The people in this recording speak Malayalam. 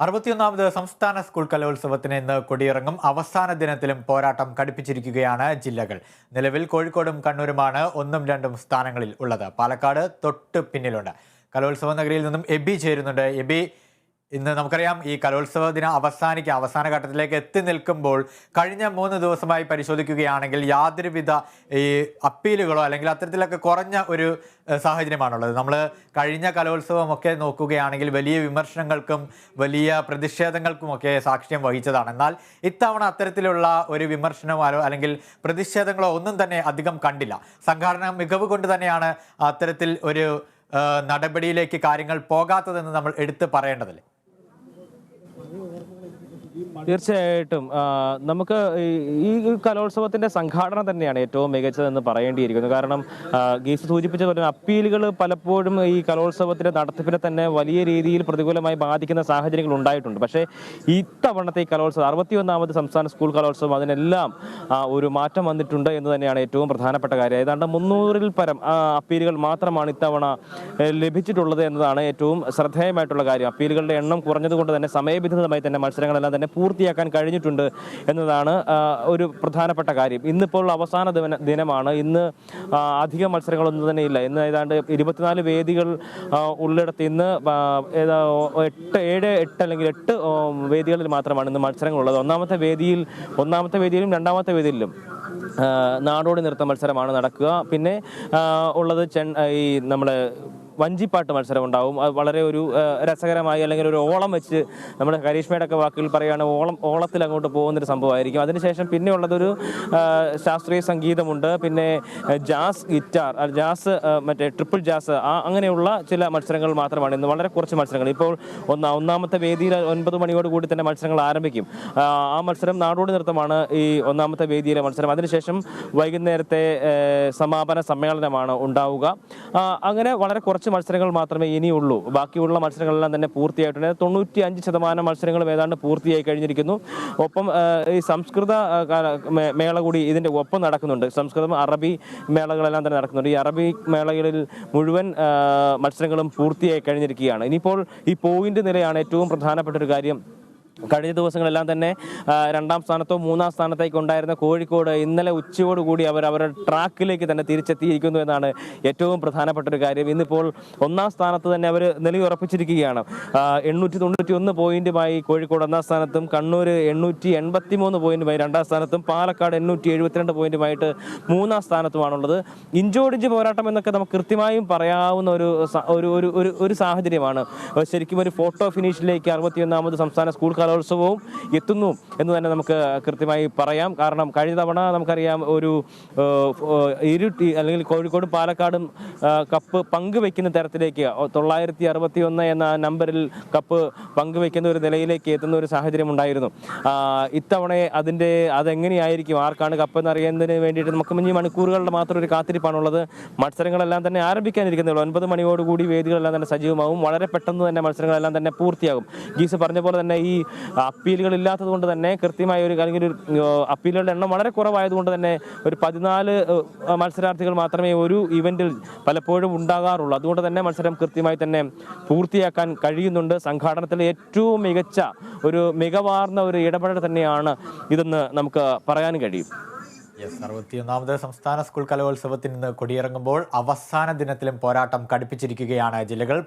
അറുപത്തിയൊന്നാമത് സംസ്ഥാന സ്കൂൾ കലോത്സവത്തിന് ഇന്ന് കൊടിയിറങ്ങും. അവസാന ദിനത്തിലും പോരാട്ടം കടുപ്പിച്ചിരിക്കുകയാണ് ജില്ലകൾ. നിലവിൽ കോഴിക്കോടും കണ്ണൂരുമാണ് ഒന്നും രണ്ടും സ്ഥാനങ്ങളിൽ ഉള്ളത്. പാലക്കാട് തൊട്ട് പിന്നിലുണ്ട്. കലോത്സവ നഗരിയിൽ നിന്നും എബി ചേരുന്നുണ്ട്. എബി ഇന്ന് നമുക്കറിയാം ഈ കലോത്സവ ദിനം അവസാനിക്കുക അവസാന ഘട്ടത്തിലേക്ക് എത്തി നിൽക്കുമ്പോൾ കഴിഞ്ഞ മൂന്ന് ദിവസമായി പരിശോധിക്കുകയാണെങ്കിൽ യാതൊരുവിധ ഈ അപ്പീലുകളോ അല്ലെങ്കിൽ അത്തരത്തിലൊക്കെ കുറഞ്ഞ ഒരു സാഹചര്യമാണുള്ളത്. നമ്മൾ കഴിഞ്ഞ കലോത്സവമൊക്കെ നോക്കുകയാണെങ്കിൽ വലിയ വിമർശനങ്ങൾക്കും വലിയ പ്രതിഷേധങ്ങൾക്കുമൊക്കെ സാക്ഷ്യം വഹിച്ചതാണ്. എന്നാൽ ഇത്തവണ അത്തരത്തിലുള്ള ഒരു വിമർശനമോ അല്ലെങ്കിൽ പ്രതിഷേധങ്ങളോ ഒന്നും തന്നെ അധികം കണ്ടില്ല. സംഘാടന മികവ് കൊണ്ട് തന്നെയാണ് അത്തരത്തിൽ ഒരു നടപടിയിലേക്ക് കാര്യങ്ങൾ പോകാത്തതെന്ന് നമ്മൾ എടുത്തു പറയേണ്ടതല്ലേ? തീർച്ചയായിട്ടും. നമുക്ക് ഈ- കലോത്സവത്തിന്റെ സംഘാടനം തന്നെയാണ് ഏറ്റവും മികച്ചതെന്ന് പറയേണ്ടിയിരിക്കുന്നു. കാരണം ഗീസ് സൂചിപ്പിച്ച പോലെ അപ്പീലുകൾ പലപ്പോഴും ഈ കലോത്സവത്തിന്റെ നടത്തിപ്പിനെ തന്നെ വലിയ രീതിയിൽ പ്രതികൂലമായി ബാധിക്കുന്ന സാഹചര്യങ്ങൾ ഉണ്ടായിട്ടുണ്ട്. പക്ഷേ ഇത്തവണത്തെ ഈ കലോത്സവം അറുപത്തിയൊന്നാമത് സംസ്ഥാന സ്കൂൾ കലോത്സവം അതിനെല്ലാം ഒരു മാറ്റം വന്നിട്ടുണ്ട് എന്ന് തന്നെയാണ് ഏറ്റവും പ്രധാനപ്പെട്ട കാര്യം. ഏതാണ്ട് മുന്നൂറിൽ പരം അപ്പീലുകൾ മാത്രമാണ് ഇത്തവണ ലഭിച്ചിട്ടുള്ളത് എന്നതാണ് ഏറ്റവും ശ്രദ്ധേയമായിട്ടുള്ള കാര്യം. അപ്പീലുകളുടെ എണ്ണം കുറഞ്ഞതുകൊണ്ട് തന്നെ സമയബന്ധിതമായി തന്നെ മത്സരങ്ങളെല്ലാം തന്നെ പൂർത്തിയാക്കാൻ കഴിഞ്ഞിട്ടുണ്ട് എന്നതാണ് ഒരു പ്രധാനപ്പെട്ട കാര്യം. ഇന്നിപ്പോൾ അവസാന ദിന- ദിനമാണ്. ഇന്ന് അധിക മത്സരങ്ങളൊന്നും തന്നെ ഇല്ല. ഇന്ന് ഏതാണ്ട് ഇരുപത്തിനാല് വേദികൾ ഉള്ളിടത്ത് ഇന്ന് എട്ട് ഏഴ് എട്ട് അല്ലെങ്കിൽ എട്ട് വേദികളിൽ മാത്രമാണ് ഇന്ന് മത്സരങ്ങളുള്ളത്. ഒന്നാമത്തെ വേദിയിൽ ഒന്നാമത്തെ വേദിയിലും രണ്ടാമത്തെ വേദിയിലും നാടോടി നൃത്ത മത്സരമാണ് നടക്കുക. പിന്നെ ഉള്ളത് ഈ നമ്മുടെ വഞ്ചിപ്പാട്ട് മത്സരം ഉണ്ടാവും അത് വളരെ ഒരു രസകരമായി അല്ലെങ്കിൽ ഒരു ഓളം വെച്ച് നമ്മുടെ കരീഷ്മയുടെ ഒക്കെ വാക്കുകൾ പറയുകയാണ് ഓളം ഓളത്തിൽ അങ്ങോട്ട് പോകുന്നൊരു സംഭവമായിരിക്കും. അതിനുശേഷം പിന്നെ ഉള്ളതൊരു ശാസ്ത്രീയ സംഗീതമുണ്ട്. പിന്നെ ജാസ് ഗിറ്റാർ ജാസ് മറ്റേ ട്രിപ്പിൾ ജാസ് ആ അങ്ങനെയുള്ള ചില മത്സരങ്ങൾ മാത്രമാണ് ഇന്ന് വളരെ കുറച്ച് മത്സരങ്ങൾ. ഇപ്പോൾ ഒന്നാ ഒന്നാമത്തെ വേദിയിൽ ഒൻപത് മണിയോട് കൂടി തന്നെ മത്സരങ്ങൾ ആരംഭിക്കും. ആ, മത്സരം നാടോടി നൃത്തമാണ് ഈ ഒന്നാമത്തെ വേദിയിലെ മത്സരം. അതിനുശേഷം വൈകുന്നേരത്തെ സമാപന സമ്മേളനമാണ് ഉണ്ടാവുക. അങ്ങനെ വളരെ കുറച്ച് മത്സരങ്ങൾ മാത്രമേ ഇനിയുള്ളൂ. ബാക്കിയുള്ള മത്സരങ്ങളെല്ലാം തന്നെ പൂർത്തിയായിട്ടുണ്ട്. തൊണ്ണൂറ്റി അഞ്ച് ശതമാനം മത്സരങ്ങളും ഏതാണ്ട് പൂർത്തിയായി കഴിഞ്ഞിരിക്കുന്നു. ഒപ്പം ഈ സംസ്കൃത മേള കൂടി ഇതിന്റെ ഒപ്പം നടക്കുന്നുണ്ട്. സംസ്കൃതം അറബി മേളകളെല്ലാം തന്നെ നടക്കുന്നുണ്ട്. ഈ അറബി മേളകളിൽ മുഴുവൻ മത്സരങ്ങളും പൂർത്തിയായി കഴിഞ്ഞിരിക്കുകയാണ്. ഇനിയിപ്പോൾ ഈ പോയിന്റ് നിലയാണ് ഏറ്റവും പ്രധാനപ്പെട്ട ഒരു കാര്യം. കഴിഞ്ഞ ദിവസങ്ങളെല്ലാം തന്നെ രണ്ടാം സ്ഥാനത്തോ മൂന്നാം സ്ഥാനത്തേക്ക് ഉണ്ടായിരുന്ന കോഴിക്കോട് ഇന്നലെ ഉച്ചയോടുകൂടി അവർ അവരുടെ ട്രാക്കിലേക്ക് തന്നെ തിരിച്ചെത്തിയിരിക്കുന്നു എന്നാണ് ഏറ്റവും പ്രധാനപ്പെട്ട ഒരു കാര്യം. ഇന്നിപ്പോൾ ഒന്നാം സ്ഥാനത്ത് തന്നെ അവർ നിലയുറപ്പിച്ചിരിക്കുകയാണ്. എണ്ണൂറ്റി തൊണ്ണൂറ്റി ഒന്ന് പോയിന്റുമായി കോഴിക്കോട് ഒന്നാം സ്ഥാനത്തും കണ്ണൂർ എണ്ണൂറ്റി എൺപത്തി മൂന്ന് പോയിന്റുമായി രണ്ടാം സ്ഥാനത്തും പാലക്കാട് എണ്ണൂറ്റി എഴുപത്തിരണ്ട് പോയിന്റുമായിട്ട് മൂന്നാം സ്ഥാനത്തുമാണുള്ളത്. ഇഞ്ചോടിഞ്ച് പോരാട്ടം എന്നൊക്കെ നമുക്ക് കൃത്യമായും പറയാവുന്ന ഒരു ഒരു ഒരു സാഹചര്യമാണ്. ശരിക്കും ഒരു ഫോട്ടോ ഫിനിഷിലേക്ക് അറുപത്തിയൊന്നാമത് സംസ്ഥാന സ്കൂൾ കലോത്സവവും എത്തുന്നു എന്ന് തന്നെ നമുക്ക് കൃത്യമായി പറയാം. കാരണം കഴിഞ്ഞ തവണ നമുക്കറിയാം ഒരു ഇരു അല്ലെങ്കിൽ കോഴിക്കോടും പാലക്കാടും കപ്പ് പങ്കുവെക്കുന്ന തരത്തിലേക്ക് തൊള്ളായിരത്തി അറുപത്തി ഒന്ന് എന്ന നമ്പറിൽ കപ്പ് പങ്കുവെക്കുന്ന ഒരു നിലയിലേക്ക് എത്തുന്ന ഒരു സാഹചര്യം ഉണ്ടായിരുന്നു. ഇത്തവണ അതിന്റെ അതെങ്ങനെയായിരിക്കും? ആർക്കാണ് കപ്പ് എന്നറിയുന്നതിന് വേണ്ടിയിട്ട് നമുക്ക് ഇനി മണിക്കൂറുകളുടെ മാത്രം ഒരു കാത്തിരിപ്പാണുള്ളത്. മത്സരങ്ങളെല്ലാം തന്നെ ആരംഭിക്കാനിരിക്കുന്നുള്ളൂ. ഒൻപത് മണിയോടുകൂടി വേദികളെല്ലാം തന്നെ സജീവമാവും. വളരെ പെട്ടെന്ന് തന്നെ മത്സരങ്ങളെല്ലാം തന്നെ പൂർത്തിയാകും. ഗീസ് പറഞ്ഞ പോലെ തന്നെ ഈ അപ്പീലുകൾ ഇല്ലാത്തത് കൊണ്ട് തന്നെ കൃത്യമായ ഒരു അല്ലെങ്കിൽ ഒരു അപ്പീലുകളുടെ എണ്ണം വളരെ കുറവായതുകൊണ്ട് തന്നെ ഒരു പതിനാല് മത്സരാർത്ഥികൾ മാത്രമേ ഒരു ഇവന്റിൽ പലപ്പോഴും ഉണ്ടാകാറുള്ളൂ. അതുകൊണ്ട് തന്നെ മത്സരം കൃത്യമായി തന്നെ പൂർത്തിയാക്കാൻ കഴിയുന്നുണ്ട്. സംഘാടനത്തിലെ ഏറ്റവും മികച്ച ഒരു മികവാർന്ന ഒരു ഇടപെടൽ തന്നെയാണ് ഇതെന്ന് നമുക്ക് പറയാനും കഴിയും. യെസ് അറുപത്തിയൊന്നാമത് സംസ്ഥാന സ്കൂൾ കലോത്സവത്തിൽ നിന്ന് കൊടിയിറങ്ങുമ്പോൾ അവസാന ദിനത്തിലും പോരാട്ടം കടുപ്പിച്ചിരിക്കുകയാണ് ജില്ലകൾ.